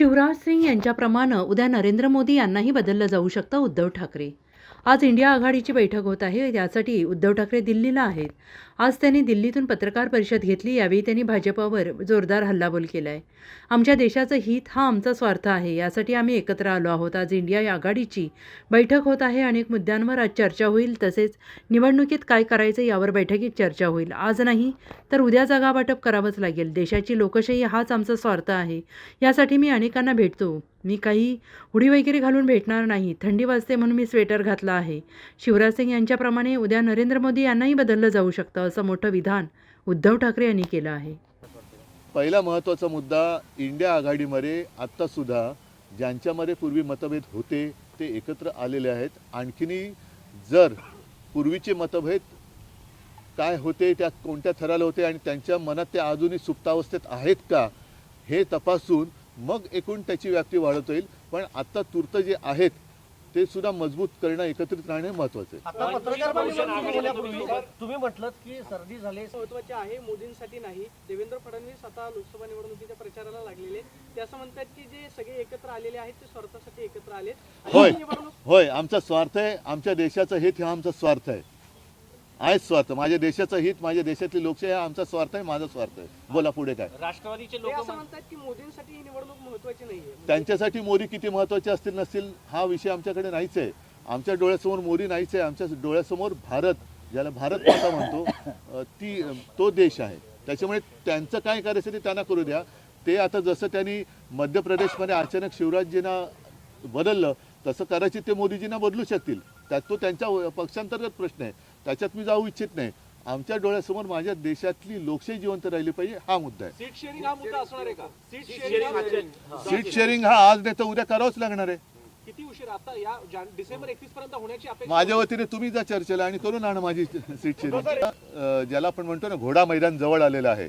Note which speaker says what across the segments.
Speaker 1: शिवराज सिंग यांच्याप्रमाणे उद्या नरेंद्र मोदी यांनाही बदललं जाऊ शकतं उद्धव ठाकरे आज इंडिया आघाडीची बैठक होत आहे यासाठी उद्धव ठाकरे दिल्लीला आहेत. आज त्यांनी दिल्लीतून पत्रकार परिषद घेतली यावेळी त्यांनी भाजपावर जोरदार हल्लाबोल केला आहे आमच्या देशाचं हित हा आमचा स्वार्थ आहे यासाठी आम्ही एकत्र आलो आहोत. आज इंडिया या आघाडीची बैठक होत आहे अनेक मुद्द्यांवर आज चर्चा होईल तसेच निवडणुकीत काय करायचं यावर बैठकीत चर्चा होईल. आज नाही तर उद्या जागा वाटप करावंच लागेल. देशाची लोकशाही हाच आमचा स्वार्थ आहे. यासाठी मी अनेकांना भेटतो. मी काही हुडी वगैरे घालून भेटणार नाही. थंडी वाजते म्हणून मी स्वेटर घातला आहे. शिवराज सिंग यांच्याप्रमाणे उद्या नरेंद्र मोदी यांनाही बदललं जाऊ शकतं असं मोठं विधान उद्धव ठाकरे यांनी केलं आहे.
Speaker 2: पहिला महत्त्वाचा मुद्दा इंडिया आघाडीमध्ये आत्तासुद्धा ज्यांच्यामध्ये पूर्वी मतभेद होते ते एकत्र आलेले आहेत. आणखीनही जर पूर्वीचे मतभेद काय होते त्या कोणत्या थराला होते आणि त्यांच्या मनात ते अजूनही सुप्तावस्थेत आहेत का हे तपासून मग एकूण त्याची व्याप्ती वाढवता येईल. पण आत्ता तूर्त जे आहेत ते सुद्धा मजबूत करणं एकत्रित राहणे महत्त्वाचं आहे.
Speaker 3: आता तुम्ही म्हटलं की सर्दी झाली.
Speaker 4: महत्त्वाचे आहे मोदींसाठी नाही. देवेंद्र फडणवीस आता लोकसभा निवडणुकीच्या प्रचाराला लागलेले ते असं म्हणतात की जे सगळे एकत्र आलेले आहेत ते स्वार्थासाठी एकत्र आलेत. आणि
Speaker 2: होय. होय. आमचा स्वार्थ आहे. आमच्या देशाचं हा आमचा स्वार्थ आहे. आहेच स्वार्थ. माझ्या देशाचं हित माझ्या देशातली लोकशाही हा आमचा स्वार्थ आहे माझा स्वार्थ आहे. बोला पुढे काय?
Speaker 3: राष्ट्रवादीचे
Speaker 4: ते
Speaker 3: लोक
Speaker 4: असं म्हणतात की मोदींसाठी ही निवडणूक महत्वाची नाहीये.
Speaker 2: त्यांच्यासाठी मोदी किती महत्त्वाचे असतील नसतील हा विषय आमच्याकडे नाहीच आहे. आमच्या डोळ्यासमोर मोदी नाहीच आहे आमच्या डोळ्यासमोर भारत ज्याला भारत माता म्हणतो अ, ती अ, तो देश आहे. त्याच्यामुळे त्यांचं काय करायचं ते त्यांना करू द्या. ते आता जसं त्यांनी मध्य प्रदेशमध्ये अचानक शिवराजजींना बदललं तसं कदाचित ते मोदीजींना बदलू शकतील. त्यात तो त्यांच्या पक्षांतर्गत प्रश्न आहे. त्याच्यात मी जाऊ इच्छित नाही. आमच्या डोळ्यासमोर माझ्या देशातली लोकशाही जिवंत राहिली पाहिजे हा मुद्दा आहे.
Speaker 4: सीट शेअरिंग हा मुद्दा असणार आहे का? सीट शेअरिंग
Speaker 2: सीट शेअरिंग हा. आज नाही तर उद्या करावंच लागणार आहे.
Speaker 4: किती उशीर? आता या डिसेंबर एकवीस पर्यंत होण्याची अपेक्षा
Speaker 2: माझ्या वतीने तुम्ही जा चर्चेला आणि करून आणा माझी सीट शेअरिंग ज्याला आपण म्हणतो ना घोडा मैदान जवळ आलेलं आहे.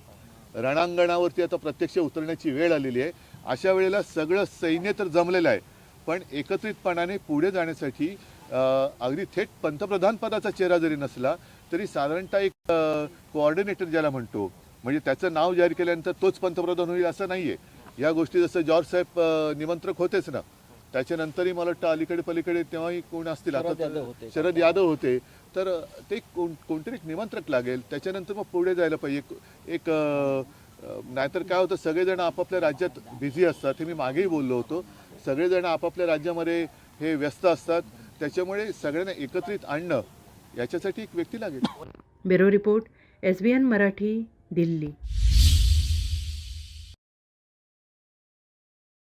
Speaker 2: रणांगणावरती आता प्रत्यक्ष उतरण्याची वेळ आलेली आहे. अशा वेळेला सगळं सैन्य तर जमलेलं आहे. पण एकत्रितपणाने पुढे जाण्यासाठी अगदी थेट पंतप्रधान पदाचा चेहरा जरी नसला तरी साधारणतः एक कोऑर्डिनेटर ज्याला म्हणतो म्हणजे त्याचं नाव जाहीर केल्यानंतर तोच पंतप्रधान होईल असं नाही आहे या गोष्टी जसं जॉर्ज साहेब निमंत्रक होतेच ना त्याच्यानंतरही मला वाटतं अलीकडे पलीकडे तेव्हाही कोण असतील आता शरद यादव होते. तर ते कोण कोणतरी एक निमंत्रक लागेल. त्याच्यानंतर मग पुढे जायला पाहिजे. एक- नाहीतर काय होतं सगळेजण आपापल्या राज्यात बिझी असतात. हे मी मागेही बोललो होतो. सगळेजण आपापल्या राज्यामध्ये हे व्यस्त असतात. त्याच्यामुळे सगळ्यांना एकत्रित आणणं याच्यासाठी एक व्यक्ती लागेल.
Speaker 1: Bureau report S B N Marathi Delhi.